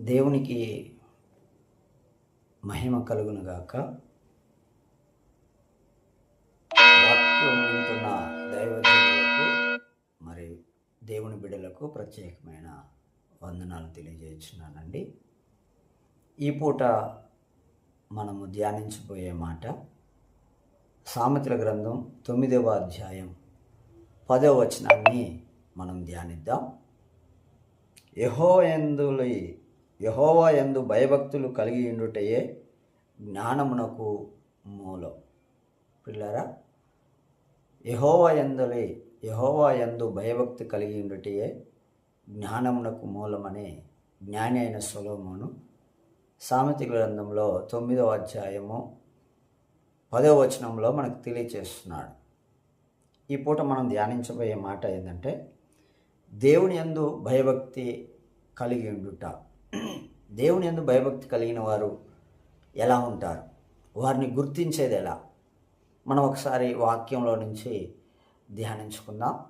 దేవునికి మహిమ కలుగునుగాక. వాక్యం వింటున్న దైవదేవులకు మరి దేవుని బిడ్డలకు ప్రత్యేకమైన వందనాలు తెలియజేస్తున్నానండి. ఈ పూట మనము ధ్యానించబోయే మాట సామెతల గ్రంథం తొమ్మిదవ అధ్యాయం పదవ వచనాన్ని మనం ధ్యానిద్దాం. యహోయందులి యహోవా ఎందు భయభక్తులు కలిగి ఉండుటయే జ్ఞానమునకు మూలం. పిల్లరా యహోవా ఎందులే యహోవా యందు భయభక్తి కలిగి ఉండుటయే జ్ఞానమునకు మూలమని జ్ఞాని అయిన సొలోమోను. సామెతి గ్రంథంలో తొమ్మిదవ అధ్యాయము పదవ వచనంలో మనకు తెలియచేస్తున్నాడు. ఈ పూట మనం ధ్యానించబోయే మాట ఏంటంటే దేవుని యందు భయభక్తి కలిగి ఉండుట. దేవుని ఎందు భయభక్తి కలిగిన వారు ఎలా ఉంటారు? వారిని గుర్తించేది ఎలా? మనం ఒకసారి వాక్యంలో నుంచి ధ్యానించుకుందాం.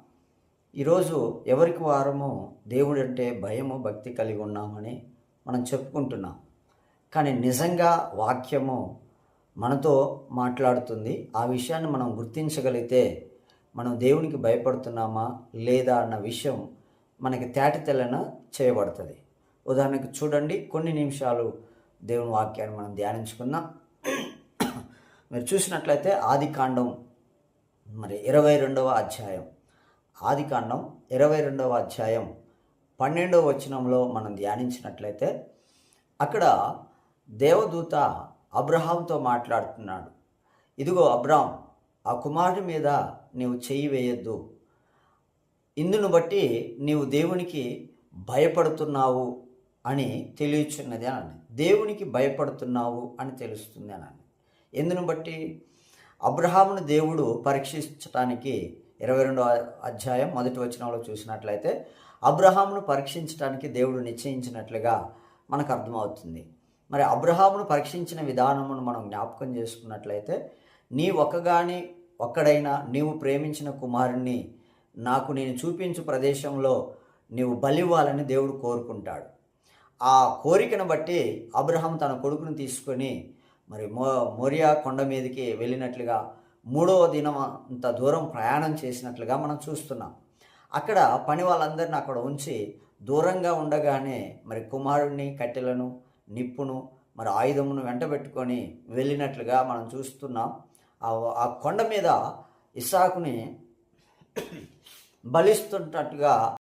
ఈరోజు ఎవరికి వారము దేవుడు అంటే భయము భక్తి కలిగి ఉన్నామని మనం చెప్పుకుంటున్నాం. కానీ నిజంగా వాక్యము మనతో మాట్లాడుతుంది. ఆ విషయాన్ని మనం గుర్తించగలిగితే మనం దేవునికి భయపడుతున్నామా లేదా అన్న విషయం మనకి తేట తెల్లన చేయబడుతుంది. ఉదాహరణకు చూడండి కొన్ని నిమిషాలు దేవుని వాక్యాన్ని మనం ధ్యానించుకుందాం. మీరు చూసినట్లయితే ఆది కాండం మరి ఇరవై రెండవ అధ్యాయం. ఆది కాండం ఇరవై రెండవ అధ్యాయం పన్నెండవ వచనంలో మనం ధ్యానించినట్లయితే అక్కడ దేవదూత అబ్రహాంతో మాట్లాడుతున్నాడు. ఇదిగో అబ్రాం ఆ కుమారుడి మీద నీవు చెయ్యి వేయొద్దు. ఇందును బట్టి నీవు దేవునికి భయపడుతున్నావు. అని తెలియచున్నది అని దేవునికి భయపడుతున్నావు అని తెలుస్తుంది అని ఎందును బట్టి? అబ్రహామును దేవుడు పరీక్షించటానికి ఇరవై రెండు అధ్యాయం మొదటి వచనంలో చూసినట్లయితే అబ్రహామును పరీక్షించడానికి దేవుడు నిశ్చయించినట్లుగా మనకు అర్థమవుతుంది. మరి అబ్రహామును పరీక్షించిన విధానమును మనం జ్ఞాపకం చేసుకున్నట్లయితే నీ ఒక్కగాని ఒక్కడైనా నీవు ప్రేమించిన కుమారుణ్ణి నాకు నేను చూపించు ప్రదేశంలో నీవు బలివ్వాలని దేవుడు కోరుకుంటాడు. ఆ కోరికను బట్టి అబ్రహాం తన కొడుకును తీసుకొని మరి మో మోరియా కొండ మీదకి వెళ్ళినట్లుగా మూడవ దినం అంత దూరం ప్రయాణం చేసినట్లుగా మనం చూస్తున్నాం. అక్కడ పని వాళ్ళందరిని అక్కడ ఉంచి దూరంగా ఉండగానే మరి కుమారుడిని కట్టెలను నిప్పును మరి ఆయుధమును వెంటబెట్టుకొని వెళ్ళినట్లుగా మనం చూస్తున్నాం. ఆ- ఆ కొండ మీద ఇసాకుని బలిస్తుంటట్టుగా